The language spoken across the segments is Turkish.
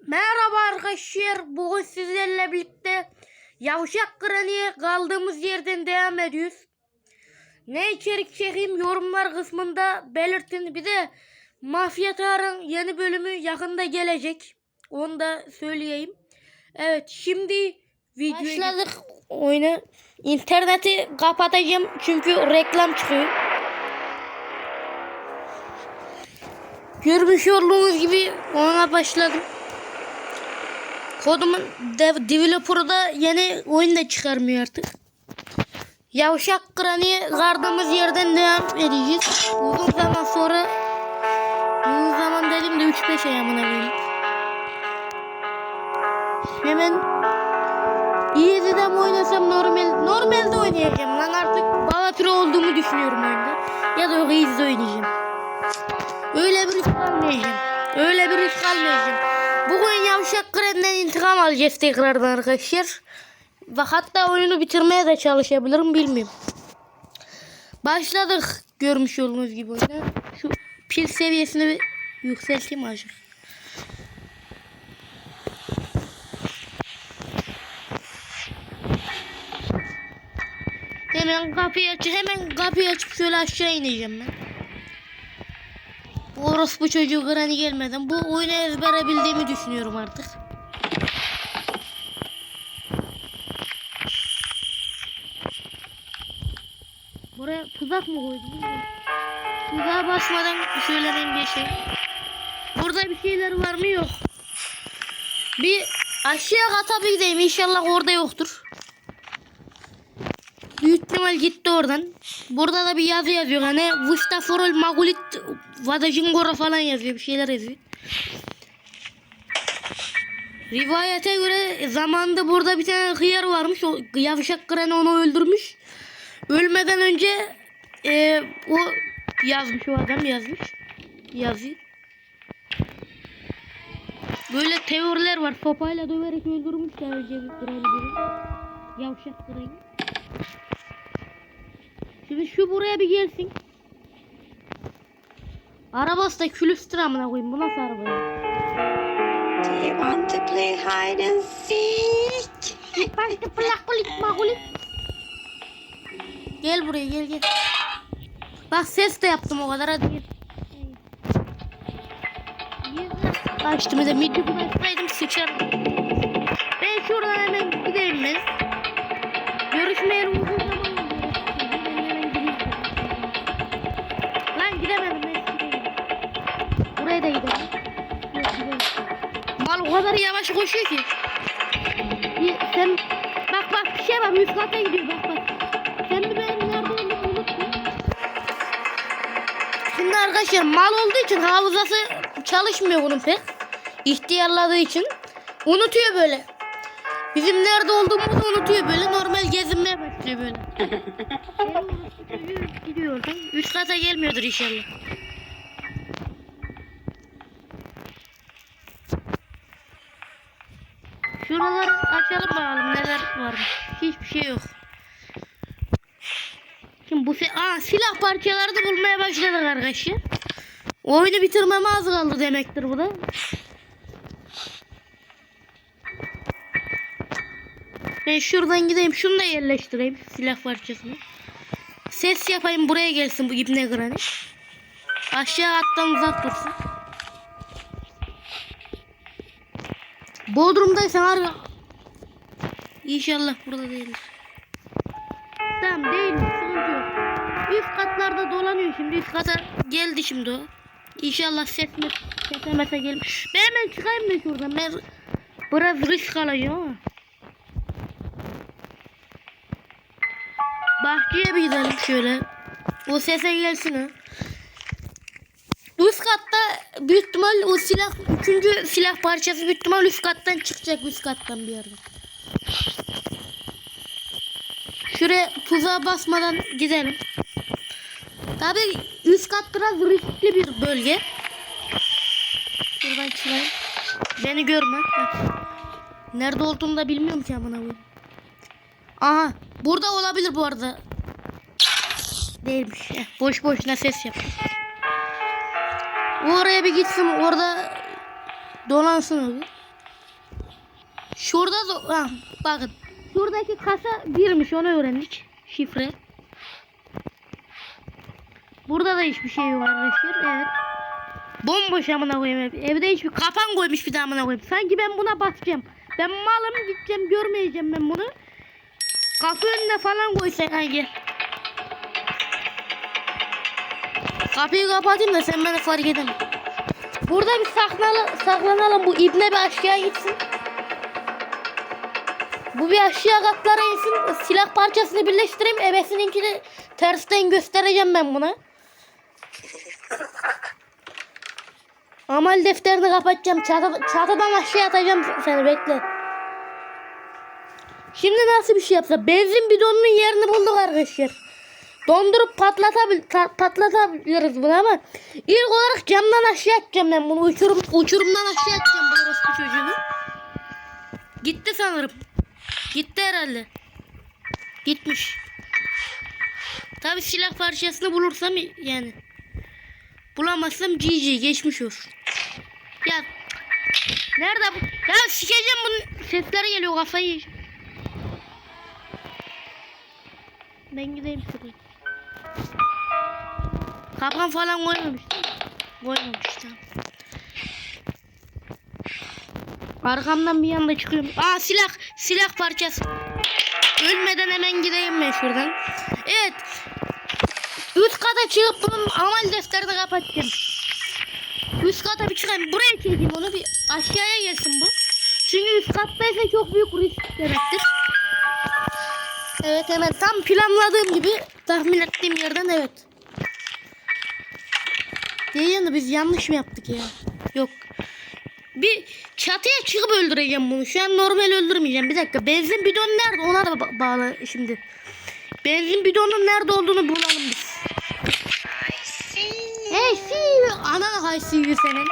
Merhaba arkadaşlar. Bugün sizlerle birlikte Yavşak Krani'ye kaldığımız yerden devam ediyoruz. Ne içerik çekeyim yorumlar kısmında belirtin. Bir de Mafya Tar'ın yeni bölümü yakında gelecek. Onu da söyleyeyim. Evet şimdi videoya başladık oyuna. İnterneti kapatacağım çünkü reklam çıkıyor. Görmüş olduğunuz gibi ona başladım. Kodumun dev, developer'ı da yeni oyun da çıkarmıyor artık. Yavşak Krani'ye kardığımız yerden devam edeceğiz. Uzun zaman sonra uzun zaman dediğimde 3-5 ay amına koyayım. Hemen Easy'de mi oynasam normal normalde oynayacağım lan artık Bala Pro olduğumu düşünüyorum oyunda. Ya da Easy'de oynayacağım. Öyle bir risk almayacağım. Öyle bir risk almayacağım. Bugün Yavşak Kren'den intikam alacağız tekrardan arkadaşlar. Ve hatta oyunu bitirmeye de çalışabilirim bilmiyorum. Başladık görmüş olduğunuz gibi oyuna. Şu pil seviyesini bir yükselteyim azıcık. Hemen kapıyı aç, hemen kapıyı açıp şöyle aşağı ineceğim ben. Orospu çocuğu Granny gelmeden bu oyunu ezbere bildiğimi düşünüyorum artık. Buraya tuzak mı bilmiyorum. Tuzağa basmadan şöyle ben geçeyim. Burada bir şeyler var mı yok. Bir aşağı kata bir gideyim inşallah orada yoktur. Büyük ihtimal gitti oradan. Burada da bir yazı yazıyor. Hani Vustaforol Magulit Vadajingora falan yazıyor. Bir şeyler yazıyor. Rivayete göre zamanında burada bir tane hıyar varmış. O yavşak kıranı onu öldürmüş. Ölmeden önce e, o yazmış o adam yazmış. Yazıyı. Böyle teoriler var. Sopayla döverek öldürmüşler önce bir kralı biri. Yavşak kırayı. Şimdi şu buraya bir gelsin. Arabası da külüstür amına koyayım. Bu nasıl araba ya? Do you want to play hide and seek? Başka plak kulik makulik. Gel buraya gel gel. Bak ses de yaptım o kadar hadi gel. Bir de midi bıraksaydım sıçarım. Ben şuradan hemen gideyim ben. Görüşmeyeli o kadar yavaş koşuyor ki. Bir, sen bak bak bir şey var üst kata gidiyor bak bak. Sen bir benim nerede olduğumu unuttun. Şimdi arkadaşlar mal olduğu için hafızası çalışmıyor bunun pek. İhtiyarladığı için. Unutuyor böyle. Bizim nerede olduğumuzu unutuyor böyle. Normal gezinmeye başlıyor böyle. Gidiyor oradan. Üst kata gelmiyordur inşallah. Şuraları açalım bakalım neler varmış. Hiçbir şey yok. Şimdi bu Aa, silah parçaları da bulmaya başladık arkadaşlar. Oyunu bitirmeme az kaldı demektir bu da. Ben şuradan gideyim şunu da yerleştireyim silah parçasını. Ses yapayım buraya gelsin bu ibne granny. Aşağı attan uzak dursun. Bodrum'daysan arıyor. İnşallah burada değildir. Tamam değil sıkıntı yok. Üst katlarda dolanıyor şimdi üst kata geldi şimdi o. İnşallah ses mi sesemese gelmiş. Ben hemen çıkayım da şuradan ben biraz risk alacağım ama. Bahçeye bir gidelim şöyle. O sese gelsin ha. Üst katta büyük ihtimal o silah üçüncü silah parçası büyük ihtimal üst kattan çıkacak üst kattan bir yerden. Şuraya tuzağa basmadan gidelim. Tabi üst kat biraz riskli bir bölge. Şuradan çıkayım. Beni görme. Nerede olduğumu da bilmiyorum ki amına koyayım. Aha burada olabilir bu arada. Değilmiş. Boş boşuna ses yap. Oraya bir gitsin orada dolansın abi. Şurada da ha, bakın. Şuradaki kasa birmiş onu öğrendik. Şifre. Burada da hiçbir şey yok arkadaşlar. Evet. Bomboş amına koyayım ev. Evde hiçbir kapan koymuş bir daha amına koyayım. Sanki ben buna basacağım. Ben malım gideceğim görmeyeceğim ben bunu. Kapı önüne falan koysak ha Kapıyı kapatayım da sen beni fark edemem. Burada bir saklanalım, saklanalım. Bu ibne bir aşağı gitsin. Bu bir aşağı katlara insin. Silah parçasını birleştireyim. Ebesininkini tersten göstereceğim ben buna. Amal defterini kapatacağım. Çatı, çatıdan aşağı atacağım seni bekle. Şimdi nasıl bir şey yapsa? Benzin bidonunun yerini bulduk arkadaşlar. Dondurup patlatabil ta- patlatabiliriz bunu ama ilk olarak camdan aşağı atacağım ben bunu. Uçurum, uçurumdan aşağı atacağım bu orospu çocuğunu. Gitti sanırım. Gitti herhalde. Gitmiş. Tabi silah parçasını bulursam yani. Bulamazsam GG geçmiş olsun. Ya nerede bu? Ya sikeceğim bunun sesleri geliyor kafayı. Ben gideyim şuraya. Kapan falan koymamış? Koymamış tamam. Arkamdan bir yanda çıkıyorum. Aa silah. Silah parçası. Ölmeden hemen gideyim ben şuradan. Evet. Üst kata çıkıp bunun amal defterini kapatacağım. Üst kata bir çıkayım. Buraya çekeyim onu bir aşağıya gelsin bu. Çünkü üst kattaysa çok büyük risk demektir. Evet hemen tam planladığım gibi tahmin ettiğim yerden evet. De biz yanlış mı yaptık ya? Yok. Bir çatıya çıkıp öldüreceğim bunu. Şu an normal öldürmeyeceğim. Bir dakika. Benzin bidonu nerede? Ona da ba- bağlı şimdi. Benzin bidonunun nerede olduğunu bulalım biz. Hey see. Anan hay see senin.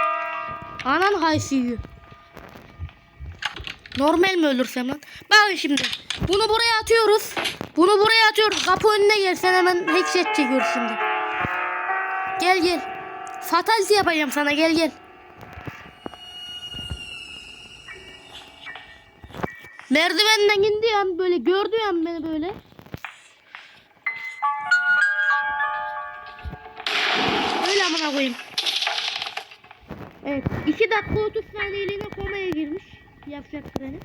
Anan hay see. Normal mi ölürsem lan? Bakın şimdi. Bunu buraya atıyoruz. Bunu buraya atıyoruz. Kapı önüne gelsen hemen headshot çekiyoruz şimdi. Gel gel. Fatality yapacağım sana gel gel. Merdivenden indi an böyle gördü an beni böyle. Öyle amına koyayım. Evet. 2 dakika 30 saniyeliğine komaya girmiş. Yapacak treni.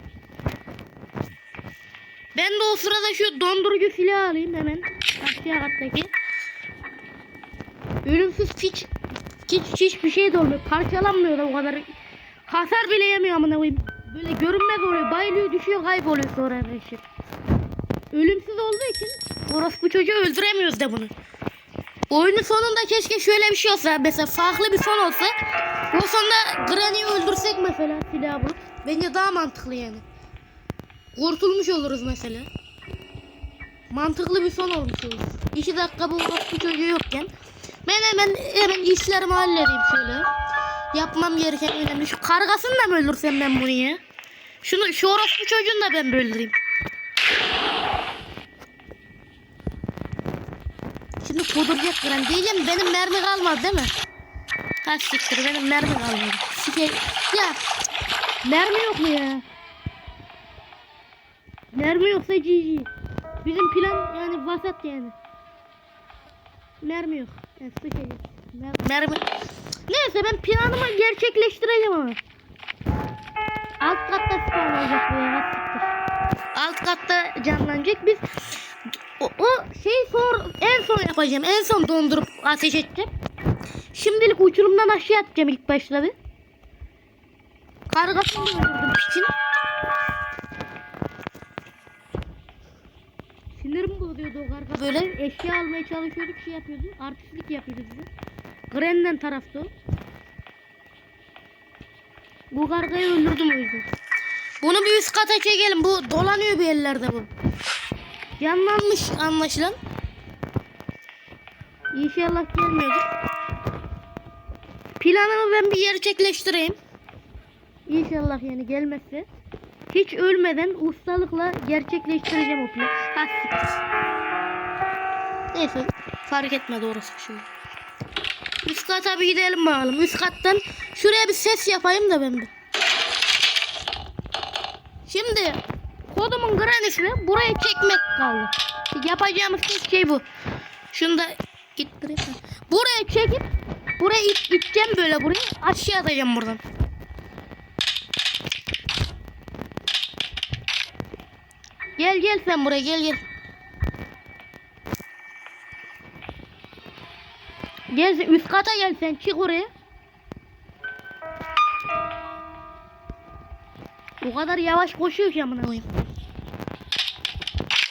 Ben de o sırada şu dondurucu silahı alayım hemen. Aşağı kattaki. Ölümsüz piç. Hiç hiçbir şey de olmuyor. Parçalanmıyor da o kadar. Hasar bile yemiyor amına koyayım. Böyle görünmez oluyor. Bayılıyor düşüyor kayboluyor sonra arkadaşlar. Ölümsüz olduğu için orospu çocuğu öldüremiyoruz da bunu. Oyunun sonunda keşke şöyle bir şey olsa mesela farklı bir son olsa o sonunda Granny'i öldürsek mesela silahı bulup bence daha mantıklı yani. Kurtulmuş oluruz mesela. Mantıklı bir son olmuş olur. İki dakika bu çocuğu yokken ben hemen hemen işlerimi halledeyim şöyle. Yapmam gereken önemli. Şu kargasını da mı öldürsem ben bunu ya? Şunu şu orospu çocuğunu da ben öldüreyim. Şimdi kuduracak gram. Diyeceğim benim mermi kalmadı değil mi? Ha siktir benim mermi kalmadı. Sike... Ya mermi yok mu ya? Mermi yoksa GG. Bizim plan yani vasat yani. Mermi yok. Yani sıkacağız. Mer- mermi. Neyse ben planımı gerçekleştireceğim ama. Alt katta spawn olacak bu ya. Alt katta canlanacak. Biz o, o şeyi son, en son yapacağım. En son dondurup ateş edeceğim. Şimdilik uçurumdan aşağı atacağım ilk başta bir. Kargasını öldürdüm piçin. Bozuyordu o. Böyle eşya almaya çalışıyorduk şey yapıyordu. Artistlik yapıyordu bize. Gren'den tarafta o. Bu kargayı öldürdüm o yüzden. Bunu bir üst kata çekelim. Bu dolanıyor bir yerlerde bu. Yanlanmış anlaşılan. İnşallah gelmiyordur. Planımı ben bir gerçekleştireyim. İnşallah yani gelmezse. Hiç ölmeden ustalıkla gerçekleştireceğim o planı. Ha. Neyse fark etmedi orası şey. Üst kata bir gidelim bakalım. Üst kattan şuraya bir ses yapayım da ben bir. Şimdi kodumun granisini buraya çekmek kaldı. Yapacağımız tek şey bu. Şunu da ittireyim. Buraya çekip buraya it, iteceğim böyle buraya. Aşağı atacağım buradan. Gel gel sen buraya gel gel. Gel sen, üst kata gel sen çık oraya. O kadar yavaş koşuyor ki amına koyayım.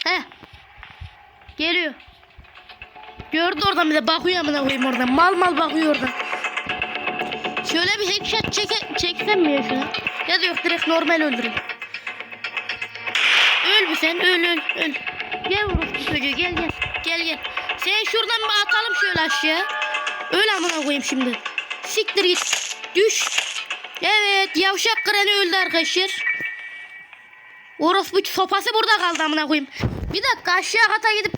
He. Geliyor. Gördü oradan bir de bakıyor amına koyayım oradan. Mal mal bakıyor oradan. Şöyle bir headshot çeke, çeksem mi ya şuna? Ya da yok direkt normal öldüreyim. Sen öl öl öl. Gel vurur bu çocuğu gel gel. Gel gel. Sen şuradan bir atalım şöyle aşağı. Öl amına koyayım şimdi. Siktir git. Düş. Evet yavşak kreni öldü arkadaşlar. Orospu sopası burada kaldı amına koyayım. Bir dakika aşağı kata gidip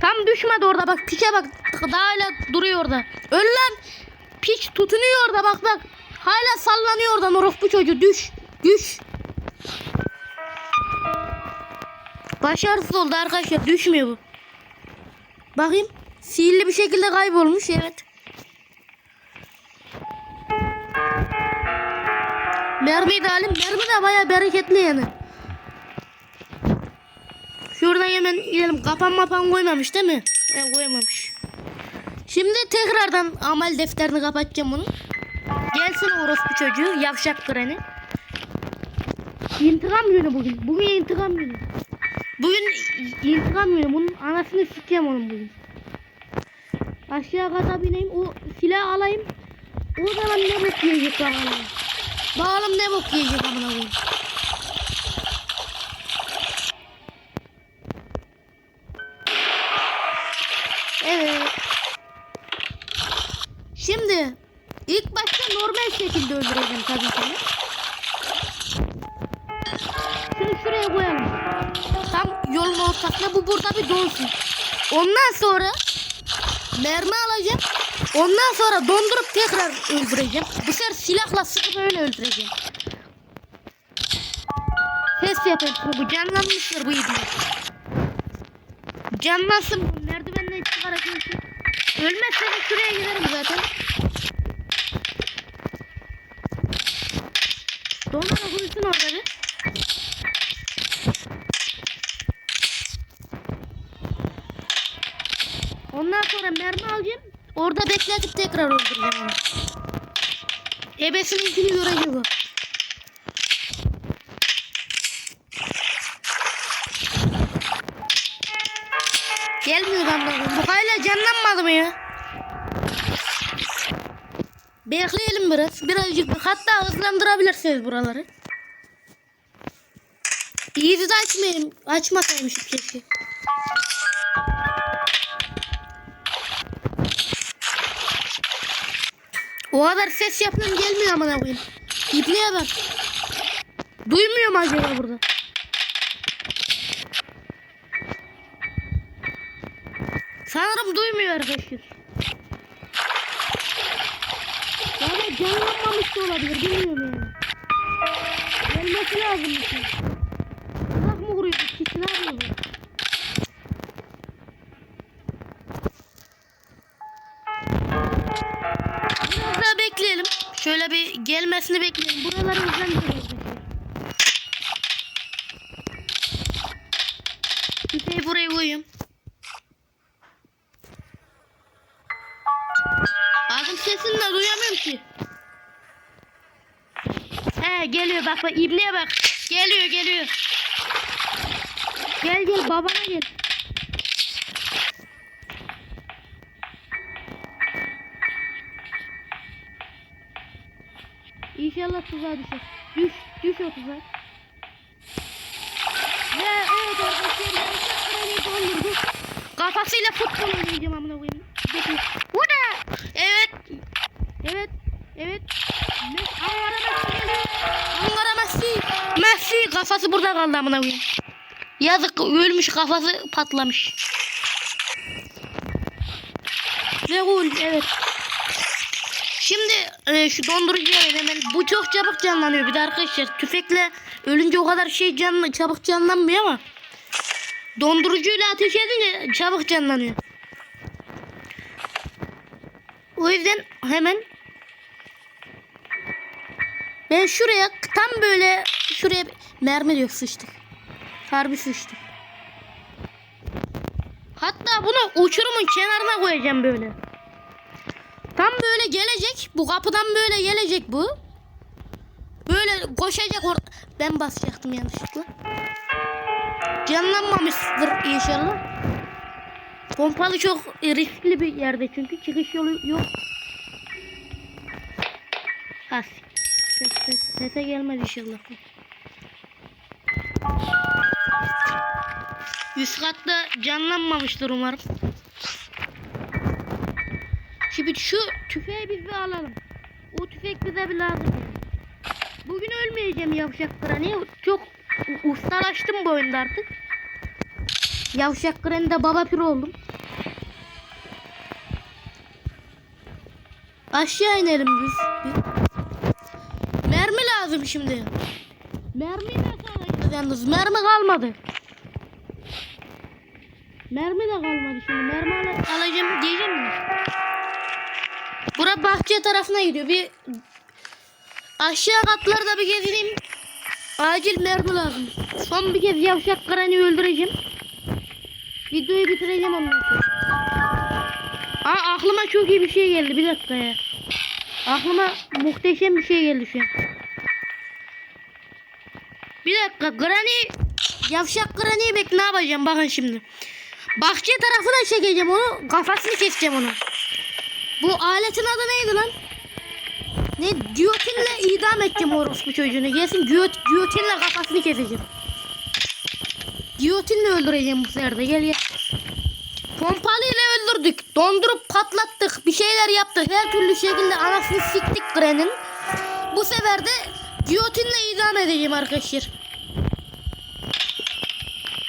tam düşmedi orada bak piçe bak daha hala duruyor orada. Öl lan. Piç tutunuyor orada bak bak. Hala sallanıyor oradan orospu çocuğu düş. Düş. Başarısız oldu arkadaşlar düşmüyor bu. Bakayım. Sihirli bir şekilde kaybolmuş evet. Mermiyi de alayım. Mermi de baya bereketli yani. Şuradan hemen gidelim. Kapan mapan koymamış değil mi? E, koymamış. Şimdi tekrardan amel defterini kapatacağım bunu. Gelsin orospu çocuğu. Yavşak kreni. İntikam günü bugün. Bugün intikam günü. Bugün intikam günü. Bunun anasını sikeceğim onun bugün. Aşağı kata bineyim. O silah alayım. O zaman ne bok yiyecek bakalım. Bakalım ne bok yiyecek amına koyayım. Evet. Şimdi ilk başta normal şekilde öldüreceğim tabii ki. Şunu şuraya koyalım. Yolun ortasına bu burada bir donsun. Ondan sonra mermi alacağım. Ondan sonra dondurup tekrar öldüreceğim. Bu sefer silahla sıkıp öyle öldüreceğim. Ses yapayım bu canlanmıştır bu ibne. Canlansın bu merdivenden çıkarak ölsün. Ölmezse de şuraya giderim zaten. Donarak ölsün orada bir. Ondan sonra mermi alacağım. Bekletip tekrar öldüreceğim onu. Ebesininkini görecek o. Gelmiyor lan bakayım. Bu hala canlanmadı mı ya? Bekleyelim biraz. Birazcık hatta hızlandırabilirsiniz buraları. İyi de açmayayım. Açmasaymışım keşke. O kadar ses yapıyorum gelmiyor amına koyayım. İpliğe bak. Duymuyor mu acaba burada? Sanırım duymuyor arkadaşlar. Yani canlanmamış da olabilir bilmiyorum yani. Gelmesi lazım bir şey. Şöyle bir gelmesini bekleyelim. Buraları hızlandırıyoruz. Hüseyin buraya koyayım. Ağzım sesini de duyamıyorum ki. He geliyor bak bak ibneye bak. Geliyor geliyor. Gel gel babana gel. İnşallah tuzağa düşer. Düş, düş o tuzağa. Ve evet arkadaşlar ben kraliyi dondurdu. Kafasıyla futbol oynayacağım amına koyayım. Bu ne? Evet. Evet. Evet. Ankara Messi. Ankara Messi. Messi kafası burada kaldı amına koyayım. Yazık ölmüş kafası patlamış. Ve gol evet. E, şu dondurucu hemen. Bu çok çabuk canlanıyor bir de arkadaşlar. Tüfekle ölünce o kadar şey can, çabuk canlanmıyor ama. Dondurucuyla ateş edince çabuk canlanıyor. O yüzden hemen ben şuraya tam böyle şuraya mermi diyor sıçtık. Harbi sıçtık. Hatta bunu uçurumun kenarına koyacağım böyle. Tam böyle gelecek. Bu kapıdan böyle gelecek bu. Böyle koşacak or Ben basacaktım yanlışlıkla. Canlanmamıştır inşallah. Pompalı çok riskli bir yerde çünkü çıkış yolu yok. Has. Ses, ses, sese gelmez inşallah. Üst katta canlanmamıştır umarım. Şimdi şu tüfeği biz bir alalım. O tüfek bize bir lazım. yani. Bugün ölmeyeceğim yavşak krani. Çok ustalaştım bu oyunda artık. Yavşak krani baba pir oldum. Aşağı inelim biz. Mermi lazım şimdi. Mermi nasıl alacağız yalnız? Mermi kalmadı. Mermi de kalmadı şimdi. Mermi al- alacağım diyeceğim mi? Bura bahçe tarafına gidiyor. Bir aşağı katlarda bir gezeyim. Acil mermi lazım. Son bir kez yavşak karani öldüreceğim. Videoyu bitireceğim ondan sonra. Aa aklıma çok iyi bir şey geldi. Bir dakika ya. Aklıma muhteşem bir şey geldi şu an. Bir dakika Granny Yavşak Granny'yi bek ne yapacağım bakın şimdi. Bahçe tarafına çekeceğim onu. Kafasını keseceğim onu. Bu aletin adı neydi lan? Ne giyotinle idam edeceğim orospu çocuğunu. Gelsin giyot, giyotinle kafasını keseceğim. Giyotinle öldüreceğim bu sefer de gel gel. Pompalıyla öldürdük. Dondurup patlattık. Bir şeyler yaptık. Her türlü şekilde anasını siktik Gren'in. Bu sefer de giyotinle idam edeceğim arkadaşlar.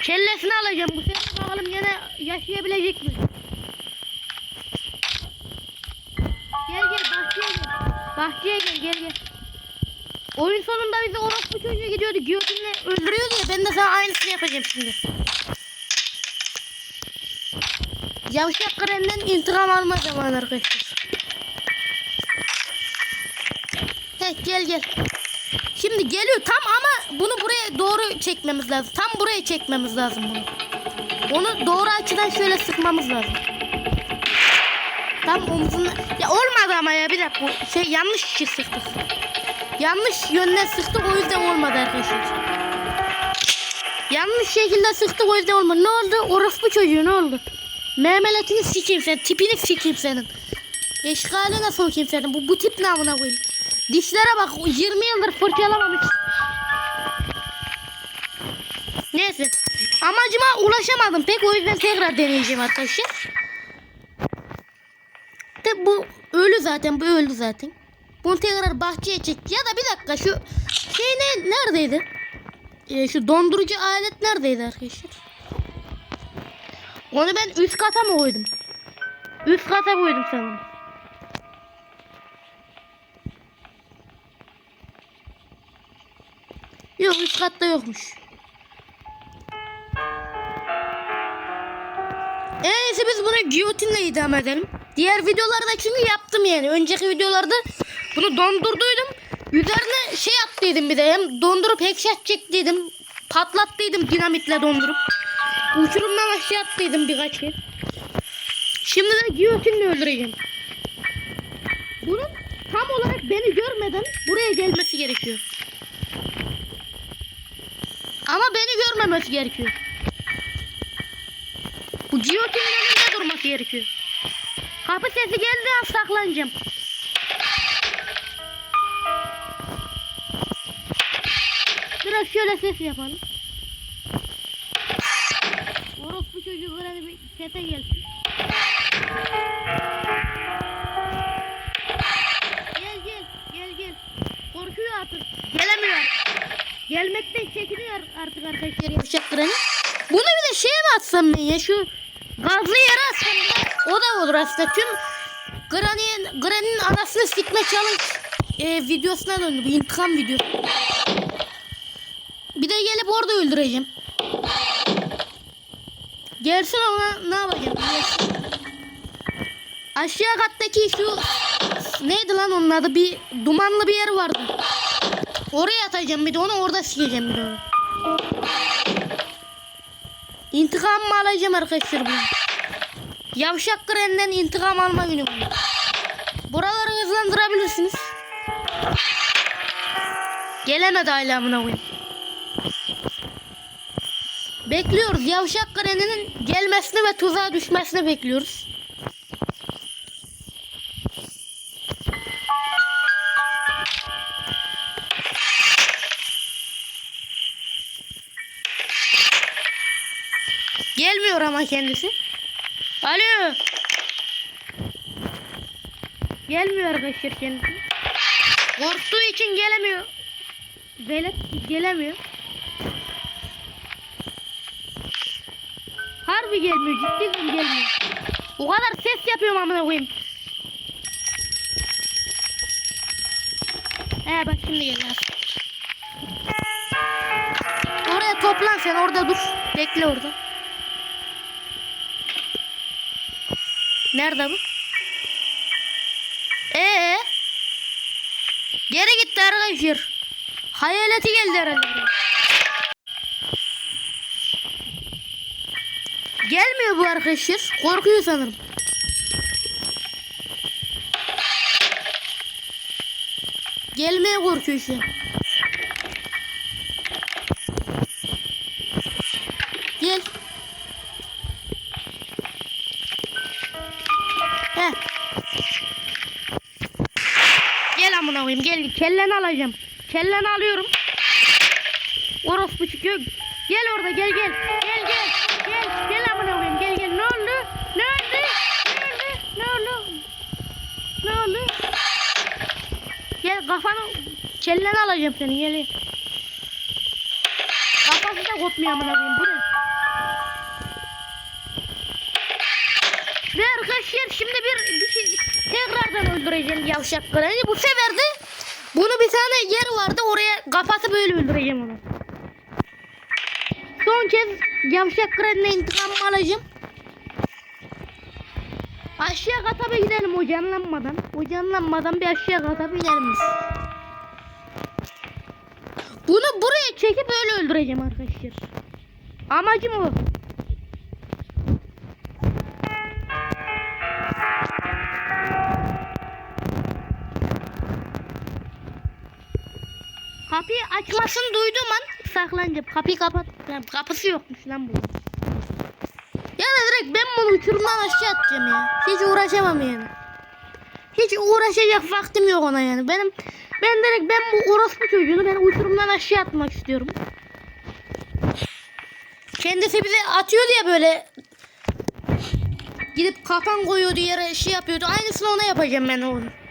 Kellesini alacağım. Bu sefer bakalım gene yaşayabilecek mi? Bahçeye gel gel gel. Oyun sonunda bizi orospu çocuğu gidiyordu. Giyotinle öldürüyordu ya. Ben de sana aynısını yapacağım şimdi. Yavşak Karen'den intikam alma zamanı arkadaşlar. He gel gel. Şimdi geliyor tam ama bunu buraya doğru çekmemiz lazım. Tam buraya çekmemiz lazım bunu. Onu doğru açıdan şöyle sıkmamız lazım. Tam omzuna... Ya olmadı ama ya bir dakika. Şey yanlış kişi sıktık. Yanlış yönden sıktık o yüzden olmadı arkadaşlar. Yanlış şekilde sıktık o yüzden olmadı. Ne oldu? Orospu çocuğu ne oldu? Memeletini sikeyim sen. Tipini sikeyim senin. Eşkaline sokayım senin. Bu, bu tip ne amına koyayım. Dişlere bak 20 yıldır fırçalamamış. Neyse. Amacıma ulaşamadım pek o yüzden tekrar deneyeceğim arkadaşlar. De bu ölü zaten bu öldü zaten. Bunu tekrar bahçeye çek. Ya da bir dakika şu şey ne neredeydi? Ee, şu dondurucu alet neredeydi arkadaşlar? Onu ben üst kata mı koydum? Üst kata koydum sanırım. Yok üst katta yokmuş. En iyisi biz bunu giyotinle idam edelim. Diğer videolarda çünkü yaptım yani. Önceki videolarda bunu dondurduydum. Üzerine şey attıydım bir de. Hem dondurup headshot çektiydim. Patlattıydım dinamitle dondurup. Uçurumdan aşağı attıydım birkaç kez. Şimdi de giyotinle öldüreceğim. Bunun tam olarak beni görmeden buraya gelmesi gerekiyor. Ama beni görmemesi gerekiyor. Bu giyotinin önünde durması gerekiyor. Kapı sesi geldi an saklanacağım. Biraz şöyle ses yapalım. Orospu çocuğu böyle bir sese gelsin. Gel gel gel gel. Korkuyor artık. Gelemiyor. Gelmekten çekiniyor artık arkadaşlar yapacak kreni. Bunu bir de şeye mi atsam ben ya şu gazlı yere atsam da o da olur aslında. Tüm Granny'nin Granny'nin anasını sikme challenge e, videosuna döndü. Bu intikam videosu. Bir de gelip orada öldüreceğim. Gelsin ona ne yapacağım? Gelsin. Aşağı kattaki şu neydi lan onun adı? Bir dumanlı bir yer vardı. Oraya atacağım bir de onu orada sikeceğim bir de onu. İntikamımı alacağım arkadaşlar bunu. Yavşak Granny'den intikam alma günü bu. Buraları hızlandırabilirsiniz. Gelemedi hala amına koyayım. Bekliyoruz. Yavşak Granny'nin gelmesini ve tuzağa düşmesini bekliyoruz. Gelmiyor ama kendisi. Alo. Gelmiyor arkadaşlar kendisi. Korktuğu için gelemiyor. Velet gelemiyor. Harbi gelmiyor. Ciddi gelmiyor. O kadar ses yapıyorum amına koyayım. He bak şimdi gel. lan. Oraya toplan sen orada dur. Bekle orada. Nerede bu? Ee? Geri gitti arkadaşlar. Hayaleti geldi herhalde. Gelmiyor bu arkadaşlar. Korkuyor sanırım. Gelmeye korkuyor şu an. Heh. Gel amına koyayım gel kelleni alacağım. Kelleni alıyorum. Orospu çıkıyor. Gel orada gel gel. Gel gel. Gel gel amına koyayım gel gel. Ne oldu? Ne oldu? Ne oldu? Ne oldu? Ne oldu? Gel kafanı kelleni alacağım seni gel. Kafası da kopmuyor amına koyayım. Bu tekrardan öldüreceğim yavşak Granny. Bu sefer de bunu bir tane yer vardı oraya kafası böyle öldüreceğim onu. Son kez yavşak Granny'ne intikamımı alacağım. Aşağı kata bir gidelim o canlanmadan. O canlanmadan bir aşağı kata bir. Bunu buraya çekip öyle öldüreceğim arkadaşlar. Amacım o. Kapıyı açmasını duydum an saklanacağım. Kapıyı kapat. Lan kapısı yokmuş lan bu. Ya da direkt ben bunu uçurumdan aşağı atacağım ya. Hiç uğraşamam yani. Hiç uğraşacak vaktim yok ona yani. Benim ben direkt ben bu orospu çocuğunu ben uçurumdan aşağı atmak istiyorum. Kendisi bize atıyordu ya böyle gidip kafan koyuyordu yere şey yapıyordu. Aynısını ona yapacağım ben onu.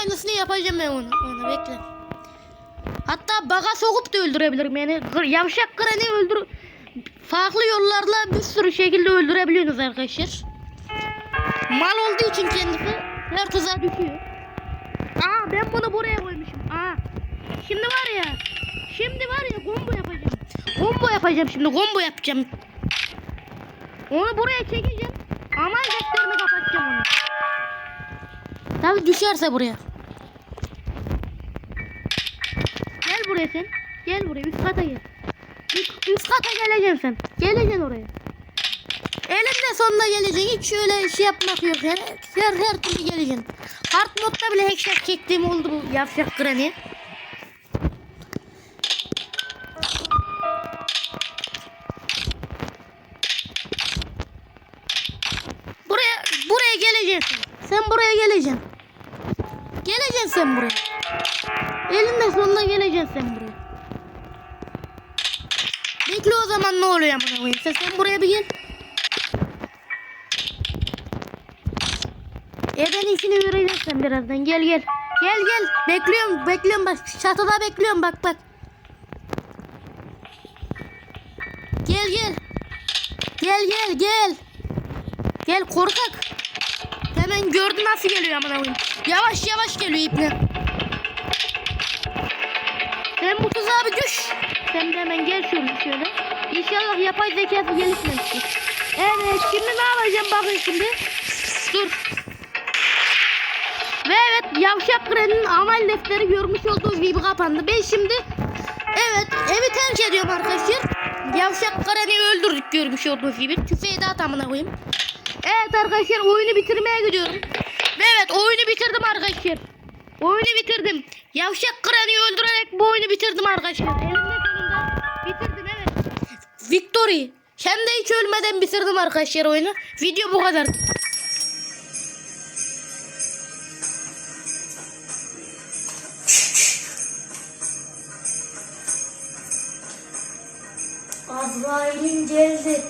Aynısını yapacağım ben onu. Onu bekle. Hatta baga sokup da öldürebilirim yani. Yavşak Granny öldür farklı yollarla bir sürü şekilde öldürebiliyorsunuz arkadaşlar. Mal olduğu için kendisi her tuzağa düşüyor. Aa ben bunu buraya koymuşum. Aa. Şimdi var ya. Şimdi var ya combo yapacağım. Combo yapacağım şimdi. Combo yapacağım. Onu buraya çekeceğim. Ama defterini kapatacağım onu. Tabii düşerse buraya. Gel buraya sen. Gel buraya üst kata gel. Üst, üst kata geleceksin sen. Geleceksin oraya. Elinde sonunda geleceksin. Hiç şöyle şey yapmak yok yani. Her, her türlü geleceksin. Hard modda bile headshot çektiğim oldu bu yavşak Granny. Buraya buraya geleceksin. Sen buraya geleceksin. Geleceksin sen buraya. Elinde sonunda geleceksin sen buraya. Bekle o zaman ne oluyor amına koyayım. Sen, sen buraya bir gel. E ben işini göreceğim sen birazdan. Gel gel. Gel gel. Bekliyorum. Bekliyorum bak. Çatıda bekliyorum bak bak. Gel gel. Gel gel gel. Gel korkak. Hemen gördü nasıl geliyor amına koyayım. Yavaş yavaş geliyor ipne. Tuzağa bir düş. Sen de hemen gel şöyle şöyle. İnşallah yapay zekası gelişmemiştir. Evet şimdi ne yapacağım bakın şimdi. Dur. Ve evet Yavşak Gran'ın amel defteri görmüş olduğu gibi kapandı. Ben şimdi evet evi terk ediyorum arkadaşlar. Yavşak Gran'ı öldürdük görmüş olduğunuz gibi. Tüfeği de at amına koyayım. Evet arkadaşlar oyunu bitirmeye gidiyorum. Ve evet oyunu bitirdim arkadaşlar. Oyunu bitirdim. Yavşak Gran'ı öldürerek bu oyunu bitirdim arkadaşlar. Elimde sonunda bitirdim evet. Victory. Hem de hiç ölmeden bitirdim arkadaşlar oyunu. Video bu kadar. Azrail'in geldi.